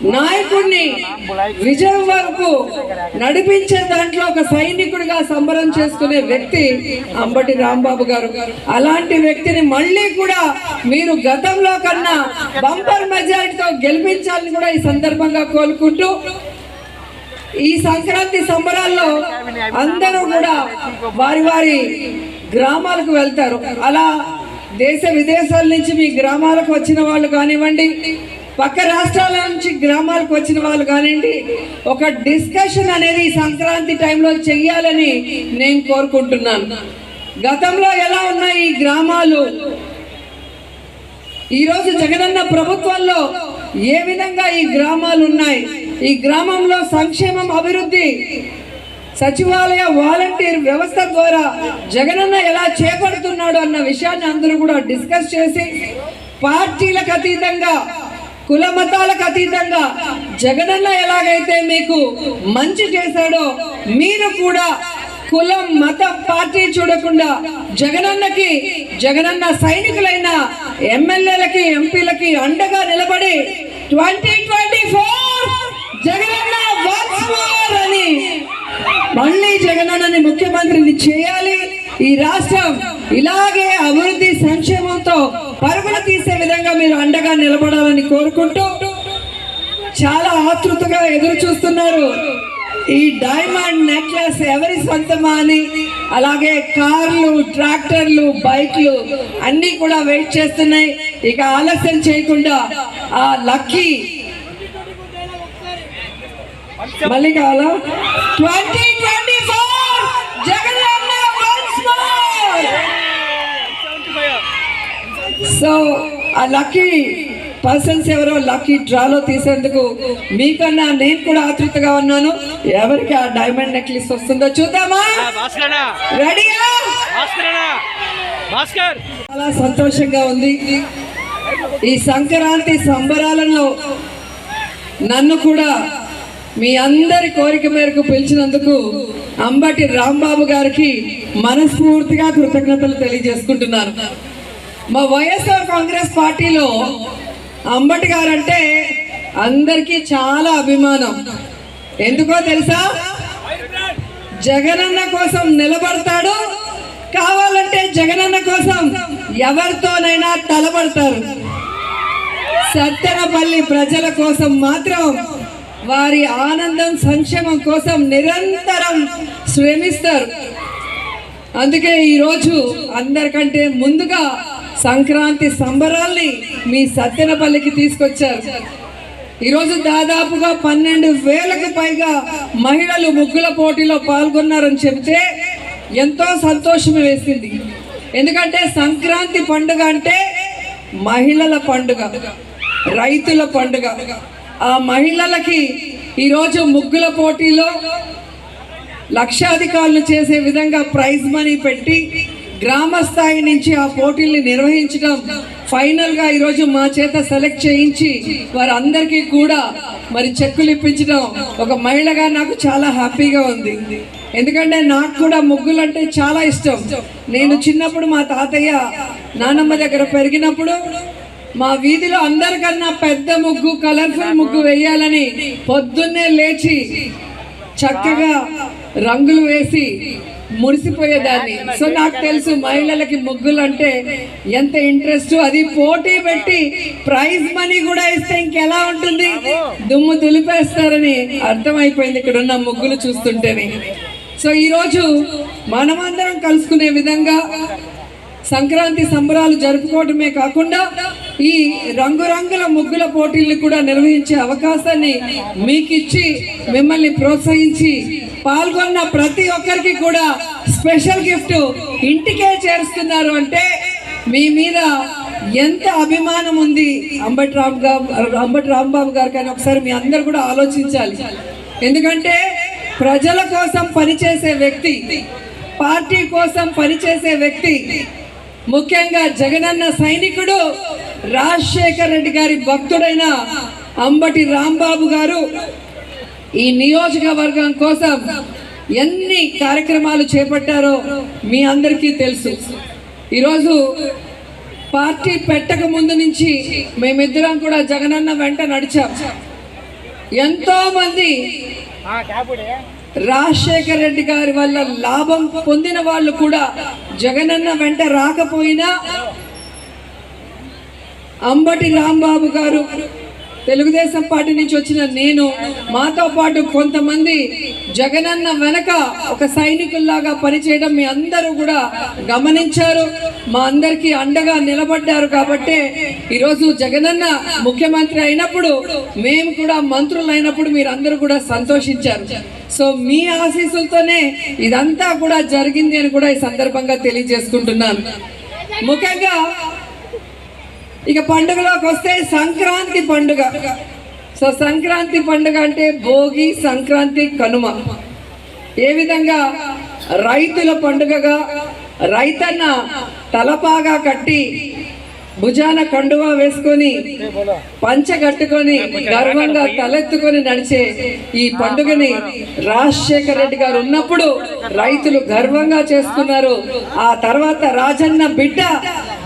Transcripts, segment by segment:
నాయకుడిని విజయం వరకు నడిపించే దాంట్లో ఒక సైనికుడిగా సంబరం చేసుకునే వ్యక్తి అంబటి రాంబాబు గారు. అలాంటి వ్యక్తిని మళ్ళీ కూడా మీరు గతంలో కన్నా బంపర్ మెజారిటీతో గెలిపించాలని కూడా ఈ సందర్భంగా కోలుకుంటూ ఈ సంక్రాంతి సంబరాల్లో అందరూ కూడా వారి వారి గ్రామాలకు వెళ్తారు. అలా దేశ విదేశాల నుంచి మీ గ్రామాలకు వచ్చిన వాళ్ళు కానివ్వండి పక్క రాష్ట్రాల నుంచి గ్రామాలకు వచ్చిన వాళ్ళు కానివ్వండి ఒక డిస్కషన్ అనేది ఈ సంక్రాంతి టైంలో చెయ్యాలని నేను కోరుకుంటున్నాను. గతంలో ఎలా ఉన్నాయి ఈ గ్రామాలు? ఈరోజు జగనన్న ప్రభుత్వంలో ఏ విధంగా ఈ గ్రామాలు ఉన్నాయి? ఈ గ్రామంలో సంక్షేమం అభివృద్ధి సచివాలయ వాలంటీర్ వ్యవస్థ ద్వారా జగనన్న ఎలా చేపడుతున్నాడు అన్న విషయాన్ని అందరూ కూడా డిస్కస్ చేసి పార్టీలకు అతీతంగా కుల మతాలకు అతీతంగా జగనన్న ఎలాగైతే మీకు మంచి చేశాడో మీరు కూడా కులం మత పార్టీ చూడకుండా జగనన్నకి జగనన్న సైనికులైన ఎమ్మెల్యేలకి ఎంపీలకి అండగా నిలబడి ట్వంటీ ట్వంటీ ఫోర్ జగనన్న అని మళ్ళీ జగనన్నని ముఖ్యమంత్రిని చేయాలి. ఈ రాష్ట్రం ఇలాగే అభివృద్ధి సంక్షేమంతో పరుగులు తీసే విధంగా మీరు అండగా నిలబడాలని కోరుకుంటూ చాలా ఆతృతగా ఎదురు చూస్తున్నారు. ఈ డైమండ్ నెక్లెస్ ఎవరి సొంతమా అని? అలాగే కార్లు ట్రాక్టర్లు బైక్లు అన్నీ కూడా వెయిట్ చేస్తున్నాయి. ఇక ఆలస్యం చేయకుండా ఆ లక్కీ మళ్ళీ కావాలా? Twenty twenty four Jagananna once more. So ఆ లక్కీ పర్సన్స్ ఎవరో లక్కీ డ్రాలో తీసేందుకు మీకన్నా నేను కూడా ఆతృతగా ఉన్నాను. ఎవరికి ఆ డైమండ్ నెక్లెస్ వస్తుందో చూద్దామా? చాలా సంతోషంగా ఉంది. ఈ సంక్రాంతి సంబరాలలో నన్ను కూడా మీ అందరి కోరిక మేరకు పిలిచినందుకు అంబటి రాంబాబు గారికి మనస్ఫూర్తిగా కృతజ్ఞతలు తెలియజేసుకుంటున్నాను. మా వైఎస్ఆర్ కాంగ్రెస్ పార్టీలో అంబటి గారంటే అందరికీ చాలా అభిమానం. ఎందుకో తెలుసా? జగనన్న కోసం నిలబడతాడు. కావాలంటే జగనన్న కోసం ఎవరితోనైనా తలబడతారు సత్తెనపల్లి ప్రజల కోసం మాత్రం వారి ఆనందం సంక్షేమం కోసం నిరంతరం శ్రమిస్తారు. అందుకే ఈరోజు అందరికంటే ముందుగా సంక్రాంతి సంబరాల్ని మీ సత్యనపల్లికి తీసుకొచ్చారు. ఈరోజు దాదాపుగా పన్నెండు వేలకు పైగా మహిళలు ముగ్గుల పోటీలో పాల్గొన్నారని చెబితే ఎంతో సంతోషం వేసింది. ఎందుకంటే సంక్రాంతి పండుగ అంటే మహిళల పండుగ రైతుల పండుగ. ఆ మహిళలకి ఈరోజు ముగ్గుల పోటీలో లక్షాధికారులు చేసే విధంగా ప్రైజ్ మనీ పెట్టి గ్రామ స్థాయి నుంచి ఆ పోటీల్ని నిర్వహించడం ఫైనల్గా ఈరోజు మా చేత సెలెక్ట్ చేయించి వారందరికీ కూడా మరి చెక్కులు ఇప్పించడం ఒక మహిళగా నాకు చాలా హ్యాపీగా ఉంది. ఎందుకంటే నాకు కూడా ముగ్గులు అంటే చాలా ఇష్టం. నేను చిన్నప్పుడు మా తాతయ్య నానమ్మ దగ్గర పెరిగినప్పుడు మా వీధిలో అందరికన్నా పెద్ద ముగ్గు కలర్ఫుల్ ముగ్గు వేయాలని పొద్దున్నే లేచి చక్కగా రంగులు వేసి మురిసిపోయేదాన్ని. సో నాకు తెలుసు మహిళలకి ముగ్గులు అంటే ఎంత ఇంట్రెస్ట్. అది పోటీ పెట్టి ప్రైజ్ మనీ కూడా ఇస్తే ఇంకెలా ఉంటుంది? దుమ్ము దులిపేస్తారని అర్థమైపోయింది ఇక్కడ ఉన్న ముగ్గులు చూస్తుంటేనే. సో ఈరోజు మనమందరం కలుసుకునే విధంగా సంక్రాంతి సంబరాలు జరుపుకోవడమే కాకుండా ఈ రంగురంగుల ముగ్గుల పోటీల్ని కూడా నిర్వహించే అవకాశాన్ని మీకు ఇచ్చి మిమ్మల్ని ప్రోత్సహించి పాల్గొన్న ప్రతి ఒక్కరికి కూడా స్పెషల్ గిఫ్ట్ ఇంటికే చేరుస్తున్నారు అంటే మీ మీద ఎంత అభిమానం ఉంది అంబటి రామ్ గారు అంబటి రాంబాబు గారు కానీ ఒకసారి మీ అందరు కూడా ఆలోచించాలి. ఎందుకంటే ప్రజల కోసం పనిచేసే వ్యక్తి పార్టీ కోసం పనిచేసే వ్యక్తి ముఖ్యంగా జగనన్న సైనికుడు రాజశేఖర్ రెడ్డి గారి భక్తుడైన అంబటి రాంబాబు గారు. ఈ నియోజకవర్గం కోసం ఎన్ని కార్యక్రమాలు చేపట్టారో మీ అందరికీ తెలుసు. ఈరోజు పార్టీ పెట్టక ముందు నుంచి మేమిద్దరం కూడా జగనన్న వెంట నడిచాం. ఎంతో మంది రాజశేఖర్ రెడ్డి గారి వల్ల లాభం పొందిన వాళ్ళు కూడా జగనన్న వెంట రాకపోయినా అంబటి రాంబాబు గారు తెలుగుదేశం పార్టీ నుంచి వచ్చిన నేను మాతో పాటు కొంతమంది జగనన్న వెనక ఒక సైనికుల్లాగా పనిచేయడం మీ అందరూ కూడా గమనించారు. మా అందరికీ అండగా నిలబడ్డారు కాబట్టే ఈరోజు జగనన్న ముఖ్యమంత్రి అయినప్పుడు మేము కూడా మంత్రులు అయినప్పుడు మీరందరూ కూడా సంతోషించారు. సో మీ ఆశీస్సులతోనే ఇదంతా కూడా జరిగింది అని కూడా ఈ సందర్భంగా తెలియజేసుకుంటున్నాను. ముఖ్యంగా ఇక పండుగలోకి వస్తే సంక్రాంతి పండుగ. సో సంక్రాంతి పండుగ అంటే భోగి సంక్రాంతి కనుమ. ఏ విధంగా రైతుల పండుగగా రైతన్న తలపాగా కట్టి భుజాన కండువా వేసుకొని పంచ కట్టుకొని గర్వంగా తలెత్తుకొని నడిచే ఈ పండుగని రాజశేఖర రెడ్డి గారు ఉన్నప్పుడు రైతులు గర్వంగా చేసుకున్నారు. ఆ తర్వాత రాజన్న బిడ్డ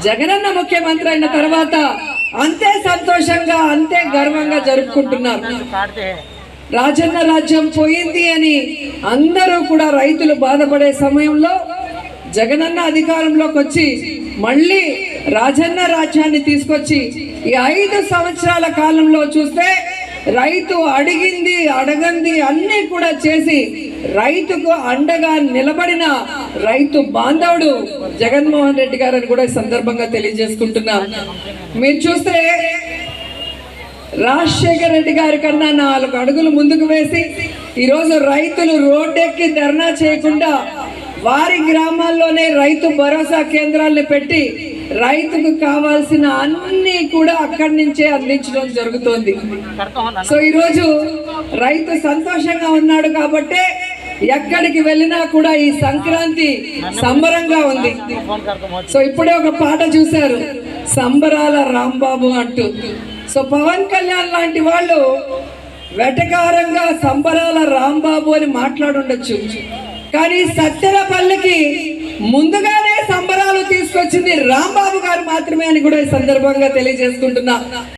జగనన్న ముఖ్యమంత్రి అయిన తర్వాత అంతే సంతోషంగా అంతే గర్వంగా జరుపుకుంటున్నారు. రాజన్న రాజ్యం పోయింది అని అందరూ కూడా రైతులు బాధపడే సమయంలో జగనన్న అధికారంలోకి వచ్చి మళ్ళీ రాజన్న రాజ్యాన్ని తీసుకొచ్చి ఈ ఐదు సంవత్సరాల కాలంలో చూస్తే రైతు అడిగింది అడగంది అన్నీ కూడా చేసి రైతుకు అండగా నిలబడిన రైతు బాంధవుడు జగన్మోహన్ రెడ్డి గారని కూడా ఈ సందర్భంగా తెలియజేసుకుంటున్నా. మీరు చూస్తే రాజశేఖర రెడ్డి గారి కన్నా నాలుగు అడుగులు ముందుకు వేసి ఈరోజు రైతులు రోడ్డెక్కి ధర్నా చేయకుండా వారి గ్రామాల్లోనే రైతు భరోసా కేంద్రాలను పెట్టి రైతుకు కావాల్సిన అన్ని కూడా అక్కడి నుంచే అందించడం జరుగుతోంది. సో ఈరోజు రైతు సంతోషంగా ఉన్నాడు కాబట్టే ఎక్కడికి వెళ్ళినా కూడా ఈ సంక్రాంతి సంబరంగా ఉంది. సో ఇప్పుడే ఒక పాట చూశారు సంబరాల రాంబాబు అంటూ. సో పవన్ కళ్యాణ్ లాంటి వాళ్ళు వెటకారంగా సంబరాల రాంబాబు అని మాట్లాడుండొచ్చు. కానీ సత్తెనపల్లికి ముందుగానే సంబరాలు తీసుకొచ్చింది రాంబాబు గారు మాత్రమే అని కూడా ఈ సందర్భంగా తెలియజేసుకుంటున్నా.